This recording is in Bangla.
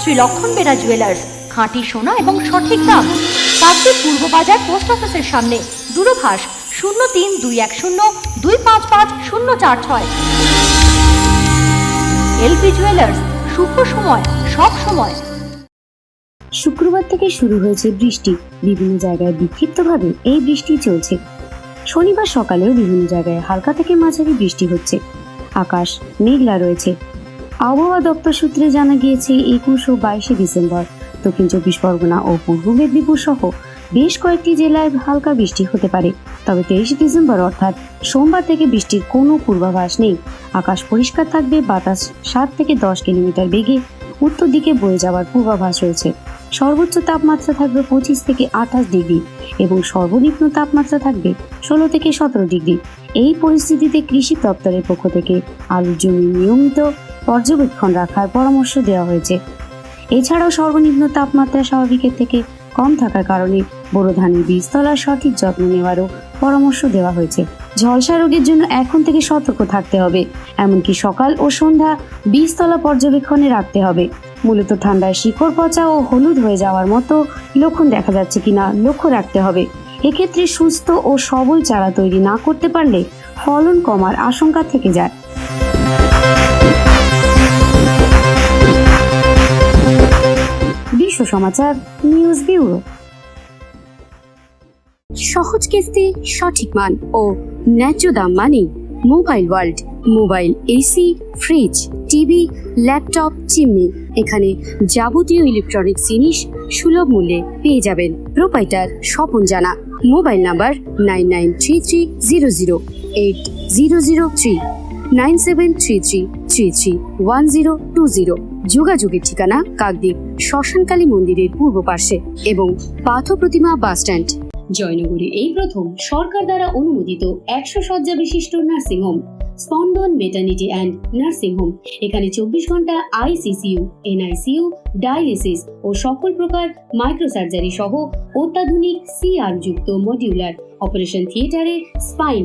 শ্রী লক্ষণ বেরা জুয়েলার্স খাঁটি সোনা এবং সঠিক দাম। কাকদ্বীপ পূর্ব বাজার পোস্ট অফিসের সামনে, দূরভাষ শূন্য তিন দুই এক শূন্য দুই পাঁচ পাঁচ শূন্য চার ছয়। এলপি জুয়েলার্স শুভ সময়, সব সময়। শুক্রবার থেকে শুরু হয়েছে বৃষ্টি। বিভিন্ন জায়গায় বিক্ষিপ্তভাবে এই বৃষ্টি চলছে। শনিবার সকালেও বিভিন্ন জায়গায় হালকা থেকে মাঝারি বৃষ্টি হচ্ছে। আকাশ মেঘলা রয়েছে। আবহাওয়া দপ্তর সূত্রে জানা গিয়েছে, একুশ ও বাইশে ডিসেম্বর, দক্ষিণ চব্বিশ পরগনা ও পূর্ব মেদিনীপুর সহ বেশ কয়েকটি জেলায় হালকা বৃষ্টি হতে পারে। তবে তেইশে ডিসেম্বর, অর্থাৎ সোমবার থেকে বৃষ্টির কোনো পূর্বাভাস নেই। আকাশ পরিষ্কার থাকবে, বাতাস সাত থেকে দশ কিলোমিটার বেগে উত্তর দিকে বয়ে যাওয়ার পূর্বাভাস রয়েছে। সর্বোচ্চ তাপমাত্রা থাকবে পঁচিশ থেকে আঠাশ ডিগ্রি এবং সর্বনিম্ন তাপমাত্রা থাকবে ষোলো থেকে সতেরো ডিগ্রি। এই পরিস্থিতিতে কৃষি দপ্তরের পক্ষ থেকে আলুর জমি নিয়মিত পর্যবেক্ষণ রাখার পরামর্শ দেওয়া হয়েছে। এছাড়াও সর্বনিম্ন তাপমাত্রা স্বাভাবিকের থেকে কম থাকার কারণে বোরো ধানের বীজতলার সঠিক যত্ন নেওয়ারও পরামর্শ দেওয়া হয়েছে। ঝলসা রোগের জন্য এখন থেকে সতর্ক থাকতে হবে, এমনকি সকাল ও সন্ধ্যা বীজতলা পর্যবেক্ষণে রাখতে হবে। মূলত ঠান্ডায় শিকড় পচা ও হলুদ হয়ে যাওয়ার মতো লক্ষণ দেখা যাচ্ছে কিনা লক্ষ্য রাখতে হবে। এক্ষেত্রে সুস্থ ও সবল চারা তৈরি না করতে পারলে ফলন কমার আশঙ্কা থেকে যায়। সমাচার নিউজ ব্যুরো সহজ কিস্তি, সঠিক মান ও ন্যায্য দাম মানে mobile world mobile AC fridge TV laptop chimney এখানে যাবতীয় ইলেকট্রনিক্স জিনিস সুলভ মূল্যে পেয়ে যাবেন proprietor Swapan Jana. Mobile number nine nine three three zero zero eight zero zero three nine seven three three three three one zero two zero. যোগাযোগের ঠিকানা কাকদ্বীপ শ্মশানকালী মন্দিরের পূর্ব পার্শ্বে এবং পাথ প্রতিমা বাস স্ট্যান্ড জয়নগরে এই প্রথম সরকার দ্বারা অনুমোদিত একশো শয্যা বিশিষ্ট নার্সিংহোম স্পন্দন মেটার্নিটি অ্যান্ড নার্সিং হোম। এখানে চব্বিশ ঘণ্টা আইসিসিউ এনআইসিইউ ডায়ালিসিস ও সকল প্রকার মাইক্রোসার্জারি সহ অত্যাধুনিক সিআর যুক্ত মডিউলার, অপারেশন থিয়েটারে স্পাইন